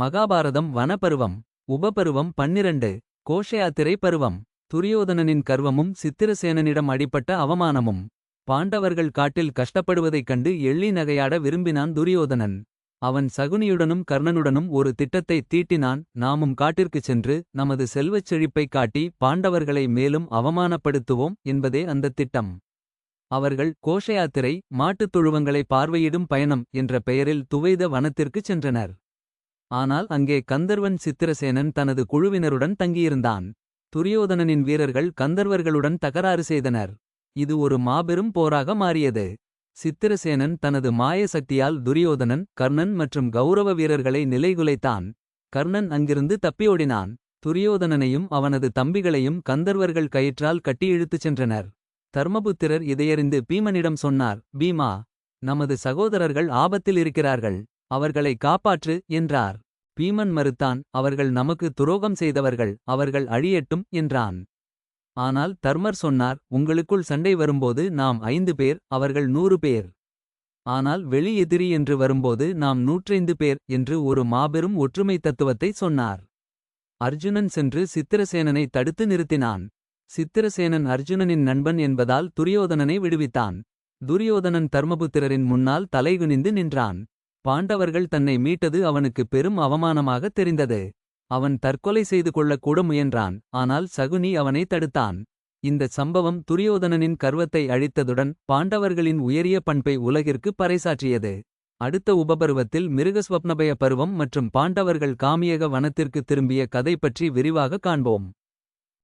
மகாபாரதம் வனப்பருவம் உபபருவம் பன்னிரண்டு கோஷயாத்திரை பருவம். துரியோதனனின் கர்வமும் சித்திரசேனனிடம் அடிப்பட்ட அவமானமும். பாண்டவர்கள் காட்டில் கஷ்டப்படுவதைக் கண்டு எள்ளி நகையாட விரும்பினான் துரியோதனன். அவன் சகுனியுடனும் கர்ணனுடனும் ஒரு திட்டத்தை தீட்டினான். நாமும் காட்டிற்குச் சென்று நமது செல்வச் செழிப்பைக் காட்டி பாண்டவர்களை மேலும் அவமானப்படுத்துவோம் என்பதே அந்தத் திட்டம். அவர்கள் கோஷயாத்திரை மாட்டுத் தொழுவங்களை பார்வையிடும் பயணம் என்ற பெயரில் துவைத வனத்திற்குச் சென்றனர். ஆனால் அங்கே கந்தர்வன் சித்திரசேனன் தனது குழுவினருடன் தங்கியிருந்தான். துரியோதனனின் வீரர்கள் கந்தர்வர்களுடன் தகராறு செய்தனர். இது ஒரு மாபெரும் போராக மாறியது. சித்திரசேனன் தனது மாய சக்தியால் துரியோதனன் கர்ணன் மற்றும் கௌரவ வீரர்களை நிலைகுலைத்தான். கர்ணன் அங்கிருந்து தப்பியோடினான் துரியோதனனையும் அவனது தம்பிகளையும் கந்தர்வர்கள் கயிற்றால் கட்டி இழுத்துச் சென்றனர். தர்மபுத்திரர் இதையறிந்து பீமனிடம் சொன்னார் பீமா நமது சகோதரர்கள் ஆபத்தில் இருக்கிறார்கள். அவர்களை காப்பாற்று என்றார். பீமன் மறுத்தான் அவர்கள் நமக்கு துரோகம் செய்தவர்கள் அவர்கள் அழியட்டும் என்றான். ஆனால் தர்மர் சொன்னார் உங்களுக்குள் சண்டை வரும்போது நாம் ஐந்து பேர் அவர்கள் நூறு பேர். ஆனால் வெளி எதிரி என்று வரும்போது நாம் நூற்றைந்து பேர் என்று ஒரு மாபெரும் ஒற்றுமை தத்துவத்தை சொன்னார். அர்ஜுனன் சென்று சித்திரசேனனை தடுத்து நிறுத்தினான். சித்திரசேனன் அர்ஜுனனின் நண்பன் என்பதால் துரியோதனனை விடுவித்தான். துரியோதனன் தர்மபுத்திரரின் முன்னால் தலைகுனிந்து நின்றான். பாண்டவர்கள் தன்னை மீட்டது அவனுக்கு பெரும் அவமானமாக தெரிந்தது. அவன் தற்கொலை செய்து கொள்ளக் கூட முயன்றான் ஆனால் சகுனி அவனை தடுத்தான். இந்த சம்பவம் துரியோதனனின் கர்வத்தை அழித்ததுடன் பாண்டவர்களின் உயரிய பண்பை உலகிற்கு பறைசாற்றியது. அடுத்த உபபருவத்தில் மிருகஸ்வப்னபய பருவம் மற்றும் பாண்டவர்கள் காமியக வனத்திற்கு திரும்பிய கதை பற்றி விரிவாக காண்போம்.